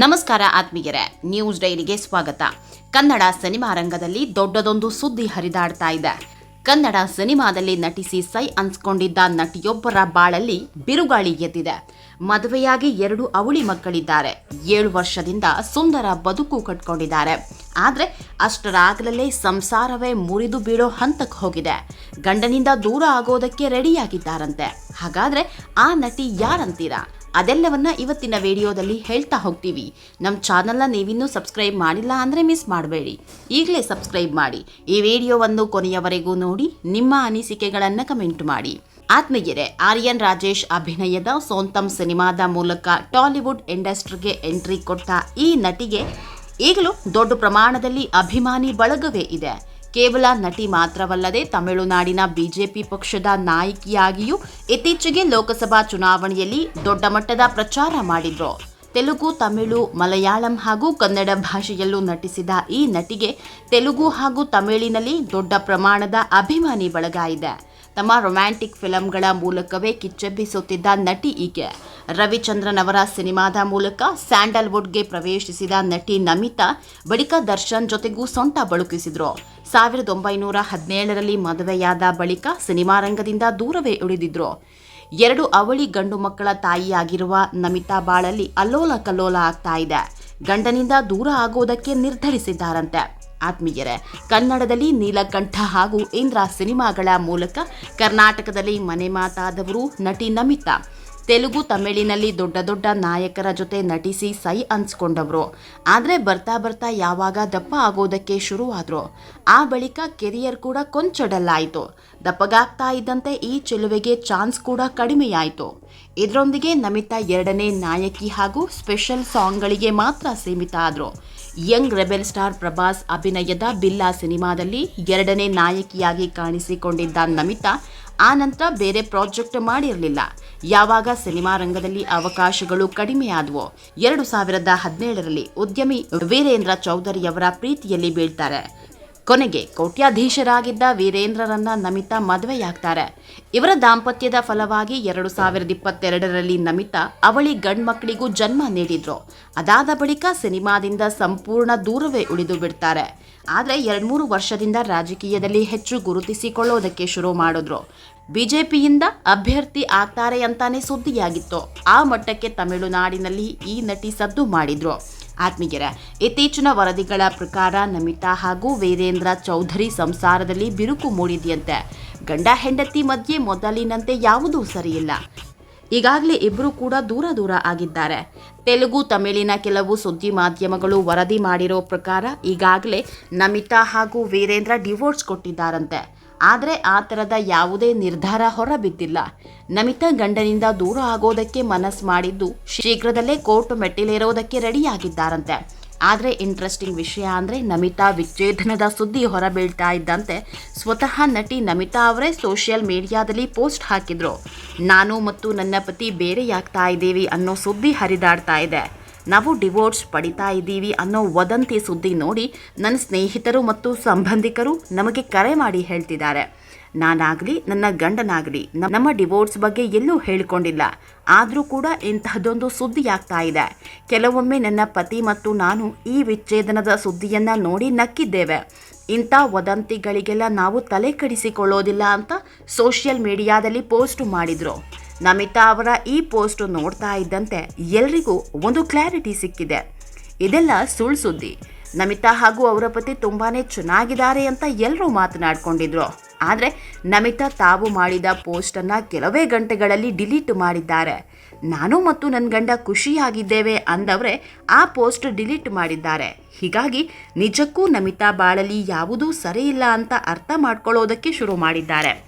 ನಮಸ್ಕಾರ ಆತ್ಮೀಯರೇ ನ್ಯೂಸ್ ಡೈರಿಗೆ ಸ್ವಾಗತ. ಕನ್ನಡ ಸಿನಿಮಾ ರಂಗದಲ್ಲಿ ದೊಡ್ಡದೊಂದು ಸುದ್ದಿ ಹರಿದಾಡ್ತಾ ಇದೆ. ಕನ್ನಡ ಸಿನಿಮಾದಲ್ಲಿ ನಟಿಸಿ ಸೈ ಅನ್ಸ್ಕೊಂಡಿದ್ದ ನಟಿಯೊಬ್ಬರ ಬಾಳಲ್ಲಿ ಬಿರುಗಾಳಿ ಎದ್ದಿದೆ. ಮದುವೆಯಾಗಿ ಎರಡು ಅವಳಿ ಮಕ್ಕಳಿದ್ದಾರೆ. ಏಳು ವರ್ಷದಿಂದ ಸುಂದರ ಬದುಕು ಕಟ್ಕೊಂಡಿದ್ದಾರೆ. ಆದರೆ ಅಷ್ಟರಾಗಲೇ ಸಂಸಾರವೇ ಮುರಿದು ಬೀಳೋ ಹಂತಕ್ಕೆ ಹೋಗಿದೆ. ಗಂಡನಿಂದ ದೂರ ಆಗೋದಕ್ಕೆ ರೆಡಿಯಾಗಿದ್ದಾರಂತೆ. ಹಾಗಾದ್ರೆ ಆ ನಟಿ ಯಾರಂತೀರಾ? ಅದೆಲ್ಲವನ್ನ ಇವತ್ತಿನ ವಿಡಿಯೋದಲ್ಲಿ ಹೇಳ್ತಾ ಹೋಗ್ತೀವಿ. ನಮ್ಮ ಚಾನಲ್ನ ನೀವಿನ್ನೂ ಸಬ್ಸ್ಕ್ರೈಬ್ ಮಾಡಿಲ್ಲ ಅಂದರೆ ಮಿಸ್ ಮಾಡಬೇಡಿ. ಈಗಲೇ ಸಬ್ಸ್ಕ್ರೈಬ್ ಮಾಡಿ. ಈ ವಿಡಿಯೋವನ್ನು ಕೊನೆಯವರೆಗೂ ನೋಡಿ, ನಿಮ್ಮ ಅನಿಸಿಕೆಗಳನ್ನು ಕಮೆಂಟ್ ಮಾಡಿ. ಆತ್ಮೀಯರೇ, ಆರ್ಯನ್ ರಾಜೇಶ್ ಅಭಿನಯದ ಸೋಂತಮ್ ಸಿನಿಮಾದ ಮೂಲಕ ಟಾಲಿವುಡ್ ಇಂಡಸ್ಟ್ರಿಗೆ ಎಂಟ್ರಿ ಕೊಟ್ಟ ಈ ನಟಿಗೆ ಈಗಲೂ ದೊಡ್ಡ ಪ್ರಮಾಣದಲ್ಲಿ ಅಭಿಮಾನಿ ಬಳಗವೇ ಇದೆ. ಕೇವಲ ನಟಿ ಮಾತ್ರವಲ್ಲದೆ ತಮಿಳುನಾಡಿನ ಬಿಜೆಪಿ ಪಕ್ಷದ ನಾಯಕಿಯಾಗಿಯೂ ಇತ್ತೀಚೆಗೆ ಲೋಕಸಭಾ ಚುನಾವಣೆಯಲ್ಲಿ ದೊಡ್ಡ ಮಟ್ಟದ ಪ್ರಚಾರ ಮಾಡಿದ್ರು. ತೆಲುಗು, ತಮಿಳು, ಮಲಯಾಳಂ ಹಾಗೂ ಕನ್ನಡ ಭಾಷೆಯಲ್ಲೂ ನಟಿಸಿದ ಈ ನಟಿಗೆ ತೆಲುಗು ಹಾಗೂ ತಮಿಳಿನಲ್ಲಿ ದೊಡ್ಡ ಪ್ರಮಾಣದ ಅಭಿಮಾನಿ ಬಳಗ ತಮ್ಮ ರೊಮ್ಯಾಂಟಿಕ್ ಫಿಲಂಗಳ ಮೂಲಕವೇ ಕಿಚ್ಚೆಬ್ಬಿಸುತ್ತಿದ್ದ ನಟಿ ಈಕೆ ರವಿಚಂದ್ರನ್ ಅವರ ಸಿನಿಮಾದ ಮೂಲಕ ಸ್ಯಾಂಡಲ್ವುಡ್ಗೆ ಪ್ರವೇಶಿಸಿದ ನಟಿ ನಮಿತಾ ಬಳಿಕ ದರ್ಶನ್ ಜೊತೆಗೂ ಸೊಂಟ ಬಳುಕಿಸಿದ್ರು. ಸಾವಿರದ ಒಂಬೈನೂರ ಹದಿನೇಳರಲ್ಲಿ ಮದುವೆಯಾದ ಬಳಿಕ ಸಿನಿಮಾ ರಂಗದಿಂದ ದೂರವೇ ಉಳಿದಿದ್ರು. ಎರಡು ಅವಳಿ ಗಂಡು ಮಕ್ಕಳ ತಾಯಿಯಾಗಿರುವ ನಮಿತಾ ಬಾಳಲ್ಲಿ ಅಲ್ಲೋಲ ಕಲ್ಲೋಲ ಆಗ್ತಾ ಇದೆ. ಗಂಡನಿಂದ ದೂರ ಆಗೋದಕ್ಕೆ ನಿರ್ಧರಿಸಿದ್ದಾರಂತೆ. ಆತ್ಮೀಯರೇ, ಕನ್ನಡದಲ್ಲಿ ನೀಲಕಂಠ ಹಾಗೂ ಇಂದ್ರ ಸಿನಿಮಾಗಳ ಮೂಲಕ ಕರ್ನಾಟಕದಲ್ಲಿ ಮನೆ ಮಾತಾದವರು ನಟಿ ನಮಿತಾ. ತೆಲುಗು, ತಮಿಳಿನಲ್ಲಿ ದೊಡ್ಡ ದೊಡ್ಡ ನಾಯಕರ ಜೊತೆ ನಟಿಸಿ ಸೈ ಅನ್ಸ್ಕೊಂಡವರು. ಆದರೆ ಬರ್ತಾ ಬರ್ತಾ ಯಾವಾಗ ದಪ್ಪ ಆಗೋದಕ್ಕೆ ಶುರುವಾದರು. ಆ ಬಳಿಕ ಕೆರಿಯರ್ ಕೂಡ ಕೊಂಚ ಡಲ್ಲಾಯಿತು ದಪ್ಪಗಾಗ್ತಾ ಇದ್ದಂತೆ ಈ ಚೆಲುವೆಗೆ ಚಾನ್ಸ್ ಕೂಡ ಕಡಿಮೆಯಾಯಿತು. ಇದರೊಂದಿಗೆ ನಮಿತಾ ಎರಡನೇ ನಾಯಕಿ ಹಾಗೂ ಸ್ಪೆಷಲ್ ಸಾಂಗ್ಗಳಿಗೆ ಮಾತ್ರ ಸೀಮಿತ ಆದರು. ಯಂಗ್ ರೆಬೆಲ್ ಸ್ಟಾರ್ ಪ್ರಭಾಸ್ ಅಭಿನಯದ ಬಿಲ್ಲಾ ಸಿನಿಮಾದಲ್ಲಿ ಎರಡನೇ ನಾಯಕಿಯಾಗಿ ಕಾಣಿಸಿಕೊಂಡಿದ್ದ ನಮಿತಾ ಆ ನಂತರ ಬೇರೆ ಪ್ರಾಜೆಕ್ಟ್ ಮಾಡಿರಲಿಲ್ಲ. ಯಾವಾಗ ಸಿನಿಮಾ ರಂಗದಲ್ಲಿ ಅವಕಾಶಗಳು ಕಡಿಮೆಯಾದವೋ, ಎರಡು ಸಾವಿರದ ಹದಿನೇಳರಲ್ಲಿ ಉದ್ಯಮಿ ವೀರೇಂದ್ರ ಚೌಧರಿಯವರ ಪ್ರೀತಿಯಲ್ಲಿ ಬೀಳ್ತಾರೆ. ಕೊನೆಗೆ ಕೋಟ್ಯಾಧೀಶರಾಗಿದ್ದ ವೀರೇಂದ್ರರನ್ನ ನಮಿತಾ ಮದುವೆಯಾಗ್ತಾರೆ. ಇವರ ದಾಂಪತ್ಯದ ಫಲವಾಗಿ ಎರಡು ಸಾವಿರದ ಇಪ್ಪತ್ತೆರಡರಲ್ಲಿ ನಮಿತಾ ಅವಳಿ ಗಂಡ್ಮಕ್ಳಿಗೂ ಜನ್ಮ ನೀಡಿದ್ರು. ಅದಾದ ಬಳಿಕ ಸಿನಿಮಾದಿಂದ ಸಂಪೂರ್ಣ ದೂರವೇ ಉಳಿದು ಬಿಡ್ತಾರೆ. ಆದರೆ ಎರಡ್ಮೂರು ವರ್ಷದಿಂದ ರಾಜಕೀಯದಲ್ಲಿ ಹೆಚ್ಚು ಗುರುತಿಸಿಕೊಳ್ಳೋದಕ್ಕೆ ಶುರು ಮಾಡಿದ್ರು. ಬಿಜೆಪಿಯಿಂದ ಅಭ್ಯರ್ಥಿ ಆಗ್ತಾರೆ ಅಂತಾನೆ ಸುದ್ದಿಯಾಗಿತ್ತು. ಆ ಮಟ್ಟಕ್ಕೆ ತಮಿಳುನಾಡಿನಲ್ಲಿ ಈ ನಟಿ ಸದ್ದು ಮಾಡಿದ್ರು. ಆತ್ಮೀಯರ, ಇತ್ತೀಚಿನ ವರದಿಗಳ ಪ್ರಕಾರ ನಮಿತಾ ಹಾಗೂ ವೀರೇಂದ್ರ ಚೌಧರಿ ಸಂಸಾರದಲ್ಲಿ ಬಿರುಕು ಮೂಡಿದೆಯಂತೆ. ಗಂಡ ಹೆಂಡತಿ ಮಧ್ಯೆ ಮೊದಲಿನಂತೆ ಯಾವುದೂ ಸರಿಯಿಲ್ಲ. ಈಗಾಗಲೇ ಇಬ್ಬರು ಕೂಡ ದೂರ ದೂರ ಆಗಿದ್ದಾರೆ. ತೆಲುಗು, ತಮಿಳಿನ ಕೆಲವು ಸುದ್ದಿ ಮಾಧ್ಯಮಗಳು ವರದಿ ಮಾಡಿರೋ ಪ್ರಕಾರ ಈಗಾಗಲೇ ನಮಿತಾ ಹಾಗೂ ವೀರೇಂದ್ರ ಡಿವೋರ್ಸ್ ಕೊಟ್ಟಿದ್ದಾರಂತೆ. ಆದರೆ ಆ ಥರದ ಯಾವುದೇ ನಿರ್ಧಾರ ಹೊರಬಿದ್ದಿಲ್ಲ. ನಮಿತಾ ಗಂಡನಿಂದ ದೂರ ಆಗೋದಕ್ಕೆ ಮನಸ್ಸು ಮಾಡಿದ್ದು ಶೀಘ್ರದಲ್ಲೇ ಕೋರ್ಟ್ ಮೆಟ್ಟಿಲೇರೋದಕ್ಕೆ ರೆಡಿಯಾಗಿದ್ದಾರಂತೆ. ಆದರೆ ಇಂಟ್ರೆಸ್ಟಿಂಗ್ ವಿಷಯ ಅಂದರೆ ನಮಿತಾ ವಿಚ್ಛೇದನದ ಸುದ್ದಿ ಹೊರಬೀಳ್ತಾ ಇದ್ದಂತೆ ಸ್ವತಃ ನಟಿ ನಮಿತಾ ಅವರೇ ಸೋಷಿಯಲ್ ಮೀಡಿಯಾದಲ್ಲಿ ಪೋಸ್ಟ್ ಹಾಕಿದ್ರು. ನಾನು ಮತ್ತು ನನ್ನ ಪತಿ ಬೇರೆಯಾಗ್ತಾ ಇದ್ದೀವಿ ಅನ್ನೋ ಸುದ್ದಿ ಹರಿದಾಡ್ತಾ ಇದೆ. ನಾವು ಡಿವೋರ್ಸ್ ಪಡಿತಾ ಇದ್ದೀವಿ ಅನ್ನೋ ವದಂತಿ ಸುದ್ದಿ ನೋಡಿ ನನ್ನ ಸ್ನೇಹಿತರು ಮತ್ತು ಸಂಬಂಧಿಕರು ನಮಗೆ ಕರೆ ಮಾಡಿ ಹೇಳ್ತಿದ್ದಾರೆ. ನಾನಾಗಲಿ, ನನ್ನ ಗಂಡನಾಗಲಿ ನಮ್ಮ ಡಿವೋರ್ಸ್ ಬಗ್ಗೆ ಎಲ್ಲೂ ಹೇಳಿಕೊಂಡಿಲ್ಲ. ಆದರೂ ಕೂಡ ಇಂತಹದ್ದೊಂದು ಸುದ್ದಿ ಆಗ್ತಾ ಇದೆ. ಕೆಲವೊಮ್ಮೆ ನನ್ನ ಪತಿ ಮತ್ತು ನಾನು ಈ ವಿಚ್ಛೇದನದ ಸುದ್ದಿಯನ್ನು ನೋಡಿ ನಕ್ಕಿದ್ದೇವೆ. ಇಂಥ ವದಂತಿಗಳಿಗೆಲ್ಲ ನಾವು ತಲೆ ಕಡಿಸಿಕೊಳ್ಳೋದಿಲ್ಲ ಅಂತ ಸೋಷಿಯಲ್ ಮೀಡಿಯಾದಲ್ಲಿ ಪೋಸ್ಟ್ ಮಾಡಿದರು. ನಮಿತಾ ಅವರ ಈ ಪೋಸ್ಟ್ ನೋಡ್ತಾ ಇದ್ದಂತೆ ಎಲ್ರಿಗೂ ಒಂದು ಕ್ಲಾರಿಟಿ ಸಿಕ್ಕಿದೆ. ಇದೆಲ್ಲ ಸುಳ್ಳು ಸುದ್ದಿ. ನಮಿತಾ ಹಾಗೂ ಅವರ ಪತಿ ತುಂಬಾನೇ ಚೆನ್ನಾಗಿದ್ದಾರೆ ಅಂತ ಎಲ್ಲರೂ ಮಾತನಾಡ್ಕೊಂಡಿದ್ರು. ಆದರೆ ನಮಿತಾ ತಾವು ಮಾಡಿದ ಪೋಸ್ಟನ್ನು ಕೆಲವೇ ಗಂಟೆಗಳಲ್ಲಿ ಡಿಲೀಟ್ ಮಾಡಿದ್ದಾರೆ. ನಾನು ಮತ್ತು ನನ್ನ ಗಂಡ ಖುಷಿಯಾಗಿದ್ದೇವೆ ಅಂದವರೇ ಆ ಪೋಸ್ಟ್ ಡಿಲೀಟ್ ಮಾಡಿದ್ದಾರೆ. ಹೀಗಾಗಿ ನಿಜಕ್ಕೂ ನಮಿತಾ ಬಾಳಲಿ ಯಾವುದೂ ಸರಿಯಿಲ್ಲ ಅಂತ ಅರ್ಥ ಮಾಡ್ಕೊಳ್ಳೋದಕ್ಕೆ ಶುರು ಮಾಡಿದ್ದಾರೆ.